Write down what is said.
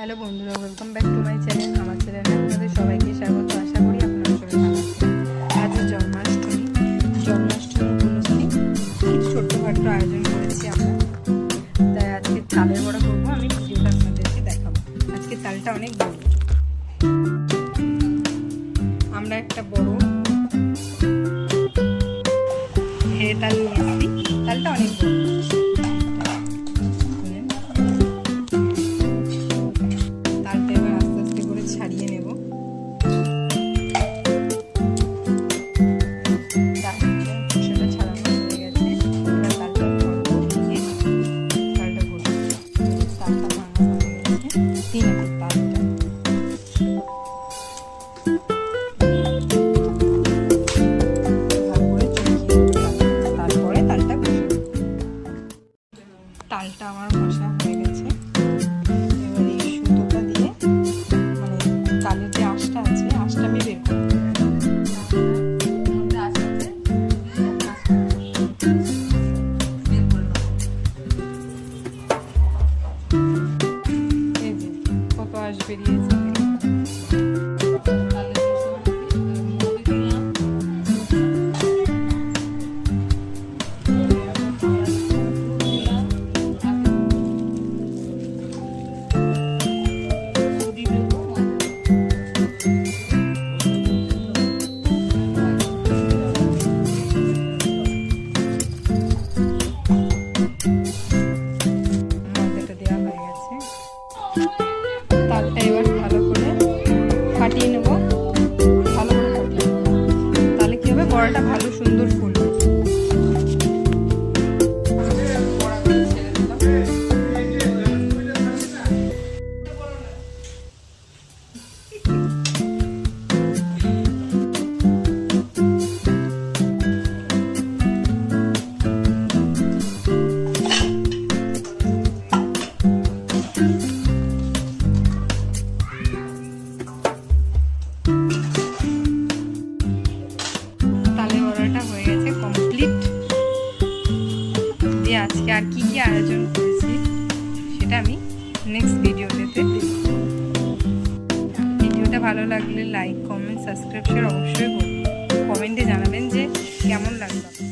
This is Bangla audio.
হ্যালো বন্ধুরা welcome back to my channel আমার চ্যানেলে আপনাদের সবাইকে স্বাগত। আশা করি আপনারা সবাই ভালো আছেন। আজ জন্মাষ্টমী। জন্মাষ্টমী উপলক্ষে ছোট্টখাট্ট আয়োজন করেছি আমরা? তাই আজকে তালের বড়া করব, আমি ভিডিওটা আপনাদেরকে দেখাবো। আজকে তালটা অনেক বড় আমরা একটা বড় হেরে তালটা আমার মশা হয়ে গেছে। এবার এই সুতোটা দিয়ে মানে তালের যে আঁশটা আছে, আঁশটা আমি বের করব বেরিয়েছে। তালটা এবার ভালো করে ফাটিয়ে নেব। ভালো করে ফাটিয়ে তাহলে কি হবে? বড়াটা ভালো সুন্দর ফুলবে তালে আজকে আর কি কি আয়োজন করেছি সেটা আমি নেক্সট ভিডিওতে ভিডিওটা ভালো লাগলে লাইক কমেন্ট সাবস্ক্রাইব শেয়ার অবশ্যই করুন কমেন্টে জানাবেন যে কেমন লাগল।